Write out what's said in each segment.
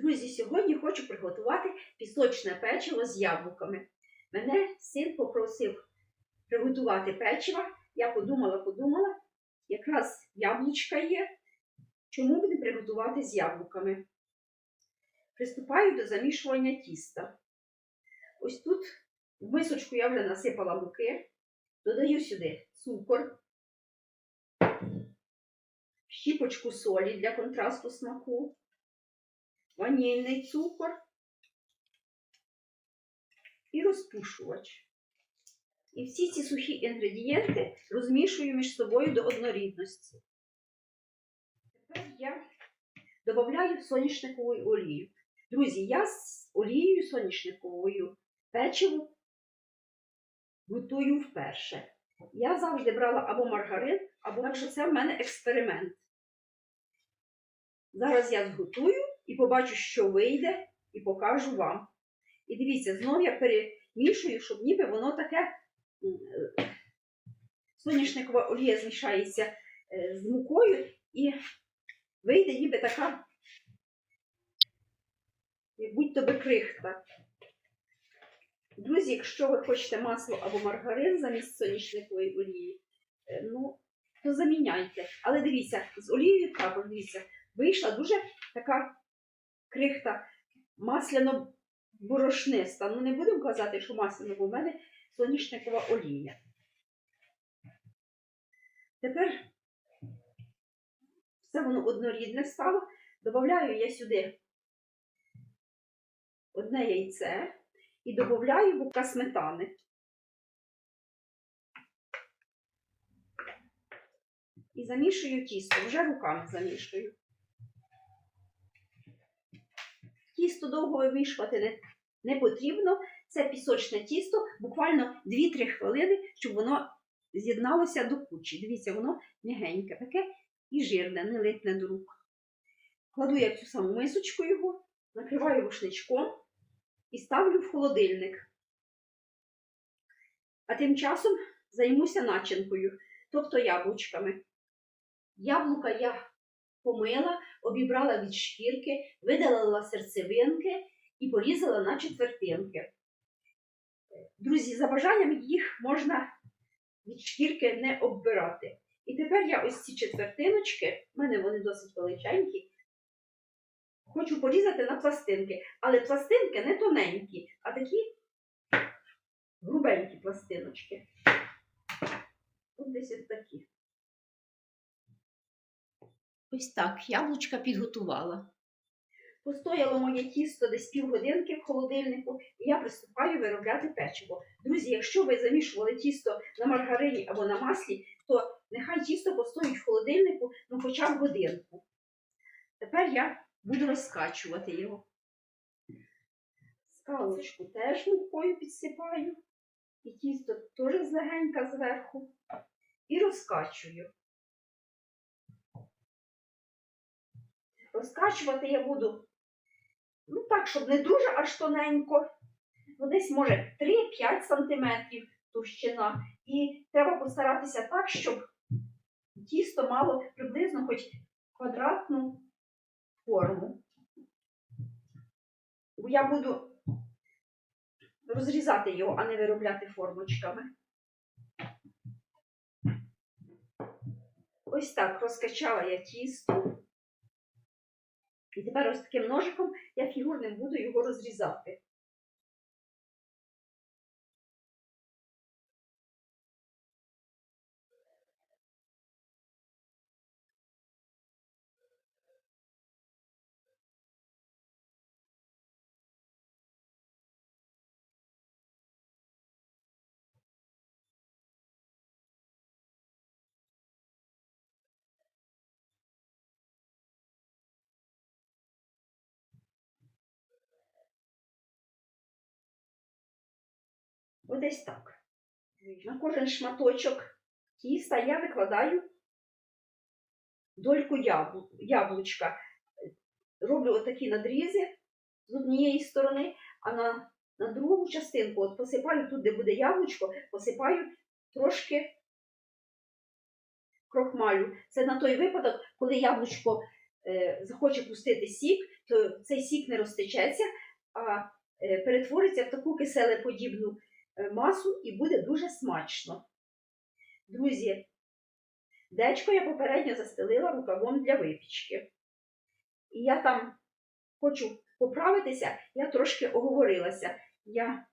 Друзі, сьогодні хочу приготувати пісочне печиво з яблуками. Мене син попросив приготувати печиво. Я подумала, подумала, якраз яблучка є. Чому би не приготувати з яблуками? Приступаю до замішування тіста. Ось тут в мисочку я вже насипала муки, додаю сюди цукор, щіпочку солі для контрасту смаку ванільний цукор і розпушувач. І всі ці сухі інгредієнти розмішую між собою до однорідності. Тепер я додаю соняшникову олію. Друзі, я з олією соняшниковою печиво готую вперше. Я завжди брала або маргарин, або так що це в мене експеримент. Зараз я зготую і побачу, що вийде, і покажу вам. І дивіться, знов я перемішую, щоб ніби воно таке е, соняшникова олія змішається е, з мукою і вийде ніби така, як будь-то би крихта. Друзі, якщо ви хочете масло або маргарин замість соняшникової олії, е, ну, то заміняйте. Але дивіться, з олією також, дивіться, вийшла дуже така крихта масляно борошниста. Ну, не будемо казати, що масляно, бо в мене соняшникова олія. Тепер все воно однорідне стало. Добавляю я сюди одне яйце і додаю бука сметани. І замішую тісто, вже руками замішую. Тісто довго вимішувати не, не потрібно. Це пісочне тісто, буквально 2-3 хвилини, щоб воно з'єдналося до кучі. Дивіться, воно м'ягеньке таке і жирне, не липне до рук. Кладу я в цю саму мисочку його, накриваю рушничком і ставлю в холодильник. А тим часом займуся начинкою, тобто яблучками. Яблука я помила, обібрала від шкірки, видалила серцевинки і порізала на четвертинки. Друзі, за бажанням їх можна від шкірки не оббирати. І тепер я ось ці четвертиночки, в мене вони досить величенькі, хочу порізати на пластинки. Але пластинки не тоненькі, а такі грубенькі пластиночки. Ось десь ось такі. Ось так, яблучка підготувала. Постояло моє тісто десь півгодинки в холодильнику, і я приступаю виробляти печиво. Друзі, якщо ви замішували тісто на маргарині або на маслі, то нехай тісто постоїть в холодильнику ну хоча б годинку. Тепер я буду розкачувати його. Скалочку теж мукою підсипаю, і тісто теж злегенька зверху. І розкачую. Розкачувати я буду, ну так, щоб не дуже аж тоненько. Ну, десь, може, 3-5 см товщина. І треба постаратися так, щоб тісто мало приблизно хоч квадратну форму. Бо я буду розрізати його, а не виробляти формочками. Ось так розкачала я тісто. І тепер ось таким ножиком я фігурним буду його розрізати. Десь так. На кожен шматочок тіста я викладаю дольку яблу, яблучка. Роблю отакі надрізи з однієї сторони, а на, на другу частинку от посипаю тут, де буде яблучко, посипаю трошки крохмалю. Це на той випадок, коли яблучко е, захоче пустити сік, то цей сік не розтечеться, а е, перетвориться в таку киселеподібну масу і буде дуже смачно. Друзі, дечко я попередньо застелила рукавом для випічки. І я там хочу поправитися, я трошки оговорилася. Я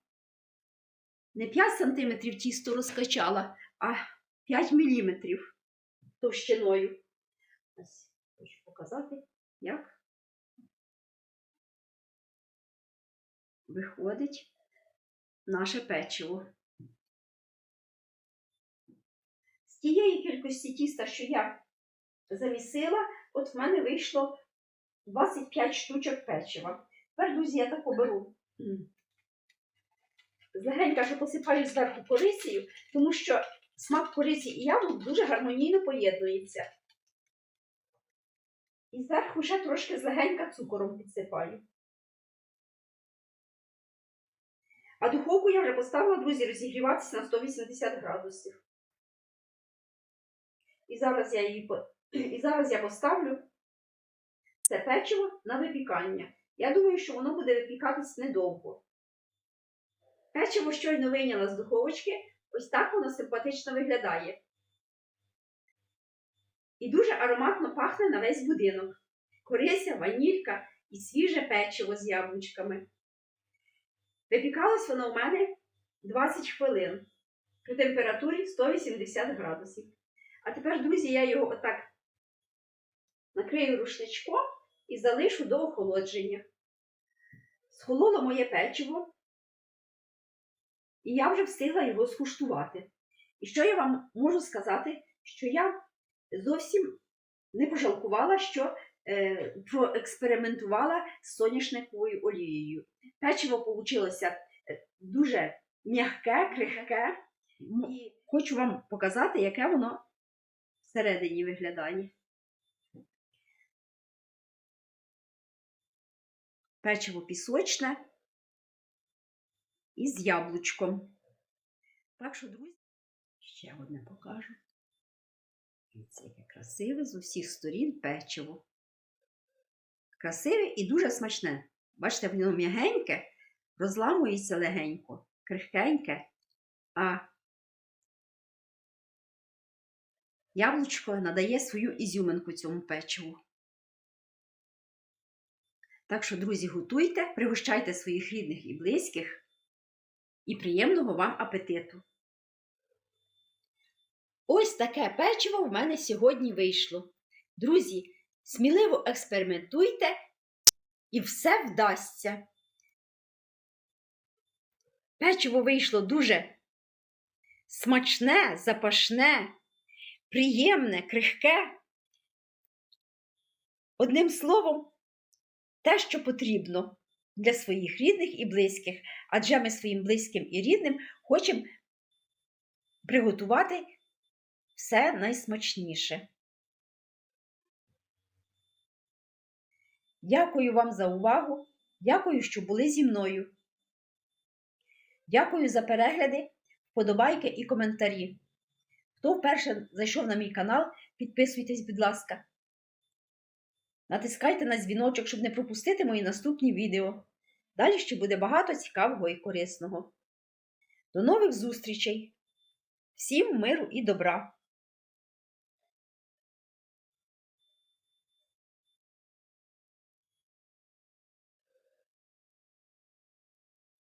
не 5 см тісто розкачала, а 5 мм товщиною. Ось хочу показати, як виходить наше печиво. З тієї кількості тіста, що я замісила, от в мене вийшло 25 штучок печива. Тепер, друзі, я таку беру. м, Злегенька, що посипаю зверху корицею, тому що смак кориці і яблук дуже гармонійно поєднується. І зверху ще трошки злегенька цукором підсипаю. А духовку я вже поставила, друзі, розігріватися на 180 градусів. І зараз я її і зараз я поставлю це печиво на випікання. Я думаю, що воно буде випікатись недовго. Печиво щойно вийняла з духовочки, ось так воно симпатично виглядає. І дуже ароматно пахне на весь будинок. Корися, ванілька і свіже печиво з яблучками. Випікалось воно у мене 20 хвилин при температурі 180 градусів. А тепер, друзі, я його отак накрию рушничком і залишу до охолодження. Схололо моє печиво, і я вже встигла його скуштувати. І що я вам можу сказати, що я зовсім не пожалкувала, що проекспериментувала з соняшниковою олією. Печиво вийшло дуже м'яке, крихке, і хочу вам показати, яке воно всередині виглядає. Печиво пісочне і з яблучком. Так що, друзі, ще одне покажу. Дивіться, яке красиве з усіх сторін печиво. Красиве і дуже смачне. Бачите, воно м'ягеньке, розламується легенько, крихкеньке, а яблучко надає свою ізюминку цьому печиву. Так що, друзі, готуйте, пригощайте своїх рідних і близьких і приємного вам апетиту. Ось таке печиво в мене сьогодні вийшло. Друзі, сміливо експериментуйте і все вдасться. Печиво вийшло дуже смачне, запашне, приємне, крихке. Одним словом, те, що потрібно для своїх рідних і близьких, адже ми своїм близьким і рідним хочемо приготувати все найсмачніше. Дякую вам за увагу. Дякую, що були зі мною. Дякую за перегляди, вподобайки і коментарі. Хто вперше зайшов на мій канал, підписуйтесь, будь ласка. Натискайте на дзвіночок, щоб не пропустити мої наступні відео. Далі ще буде багато цікавого і корисного. До нових зустрічей! Всім миру і добра!